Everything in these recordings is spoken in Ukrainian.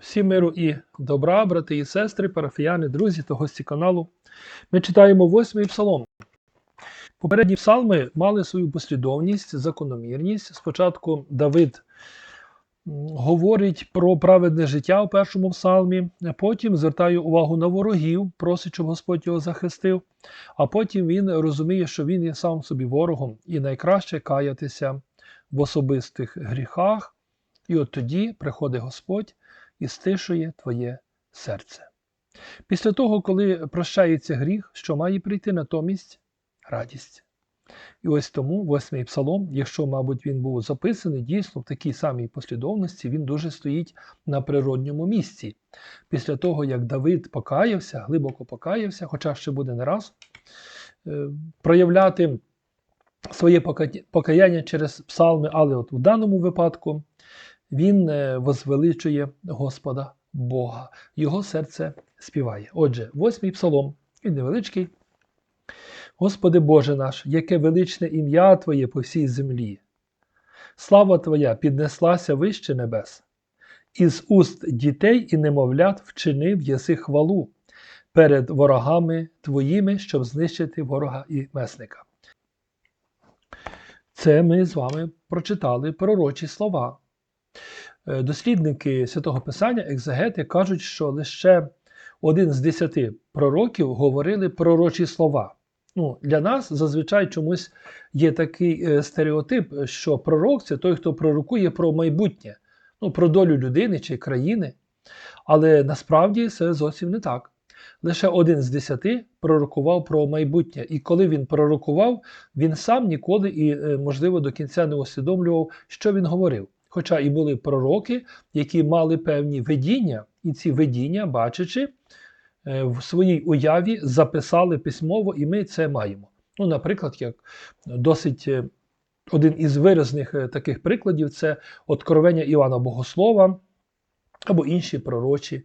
Всі миру і добра, брати і сестри, парафіяни, друзі та гості каналу. Ми читаємо восьмий псалом. Попередні псалми мали свою послідовність, закономірність. Спочатку Давид говорить про праведне життя у першому псалмі, потім звертає увагу на ворогів, просить, щоб Господь його захистив. А потім він розуміє, що він є сам собі ворогом, і найкраще каятися в особистих гріхах. І от тоді приходить Господь і стишує твоє серце. Після того, коли прощається гріх, що має прийти натомість радість. І ось тому восьмий псалом, якщо, мабуть, він був записаний дійсно в такій самій послідовності, він дуже стоїть на природньому місці. Після того, як Давид покаявся, глибоко покаявся, хоча ще буде не раз, е, проявляти своє покаяння через псалми, але от у даному випадку він е, возвеличує Господа Бога. Його серце співає. Отже, восьмий псалом, він невеличкий. Господи Боже наш, яке величне ім'я Твоє по всій землі. Слава Твоя піднеслася вище небес. Із уст дітей і немовлят вчинив єси хвалу перед ворогами Твоїми, щоб знищити ворога і месника. Це ми з вами прочитали пророчі слова. Е, Дослідники святого Писання, екзегети, кажуть, що лише один з десяти пророків говорили пророчі слова. Ну, для нас зазвичай чомусь є такий е, стереотип, що пророк це той, хто пророкує про майбутнє, ну, про долю людини чи країни. Але насправді це зовсім не так. Лише один з десяти пророкував про майбутнє. І коли він пророкував, він сам ніколи і, е, можливо, до кінця не усвідомлював, що він говорив. Хоча і були пророки, які мали певні видіння, і ці видіння, бачачи, е, в своїй уяві записали письмово, і ми це маємо. Ну, наприклад, як досить е, один із виразних е, таких прикладів це откровення Івана Богослова або інші пророчі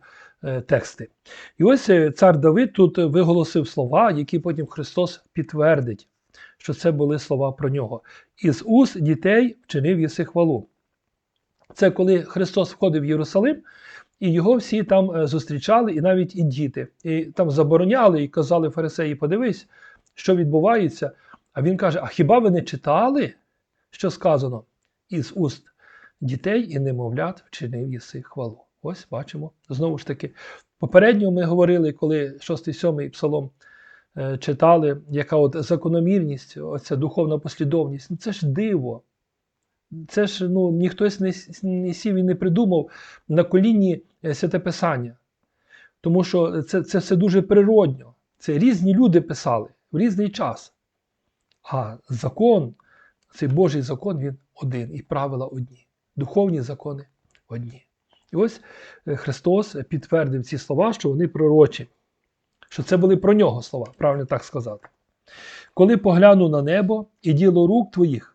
тексти. І ось цар Давид тут виголосив слова, які потім Христос підтвердить, що це були слова про нього. Із уст дітей вчинив єси хвалу. Це коли Христос входив в Єрусалим, і його всі там е, зустрічали, і навіть і діти. І там забороняли і казали фарисеї, подивись, що відбувається. А він каже: А хіба ви не читали, що сказано? Із уст дітей і немовлят вчинив єси хвалу. Ось бачимо. Знову ж таки, попередньо ми говорили, коли 6-7 псалом е, читали, яка от закономірність, оця духовна послідовність. Ну це ж диво. Це ж ну, ніхтось не, не сів і не придумав на коліні е, святе писання. Тому що це, це все дуже природньо. Це різні люди писали в різний час. А закон, цей Божий закон, він один, і правила одні. Духовні закони одні. І ось е, Христос підтвердив ці слова, що вони пророчі, що це були про нього слова, правильно так сказати. Коли погляну на небо і діло рук твоїх,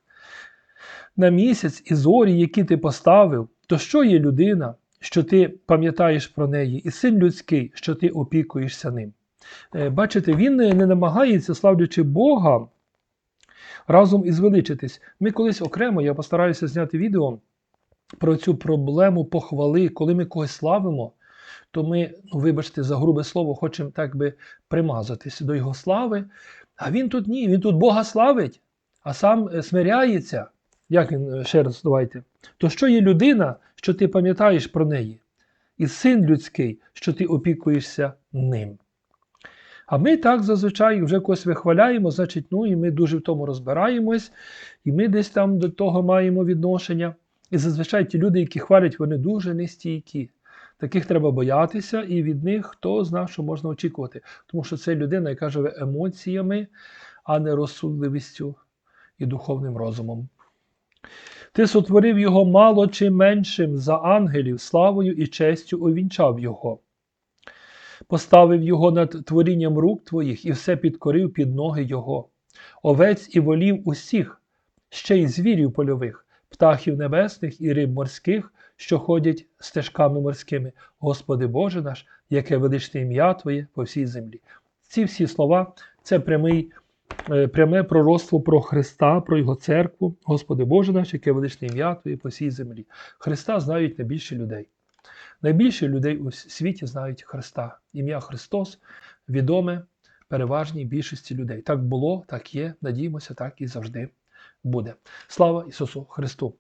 на місяць і зорі, які ти поставив, то що є людина, що ти пам'ятаєш про неї, і син людський, що ти опікуєшся ним? Е, Бачите, він не намагається, славлячи Бога, разом із величитись. Ми колись окремо, я постараюся зняти відео про цю проблему похвали, коли ми когось славимо, то ми, ну, вибачте, за грубе слово, хочемо так би примазатись до його слави. А він тут ні, він тут Бога славить, а сам е, смиряється. Як він е, ще раз давайте? То що є людина, що ти пам'ятаєш про неї? І син людський, що ти опікуєшся ним. А ми так зазвичай вже когось вихваляємо, значить, ну і ми дуже в тому розбираємось, і ми десь там до того маємо відношення. І зазвичай ті люди, які хвалять, вони дуже нестійкі. Таких треба боятися, і від них хто знає, що можна очікувати. Тому що це людина, яка живе емоціями, а не розсудливістю і духовним розумом. Ти сотворив його мало чи меншим за ангелів, славою і честю увінчав його. Поставив його над творінням рук твоїх і все підкорив під ноги його. Овець і волів усіх, ще й звірів польових, птахів небесних і риб морських, що ходять стежками морськими. Господи Боже наш, яке величне ім'я Твоє по всій землі. Ці всі слова це прямий, пряме пророцтво про Христа, про Його церкву. Господи Боже наш, яке величне ім'я Твоє по всій землі. Христа знають найбільше людей. найбільше людей у світі знають Христа. Ім'я Христос відоме переважній більшості людей. Так було, так є. Надіємося, так і завжди буде. Слава Ісусу Христу!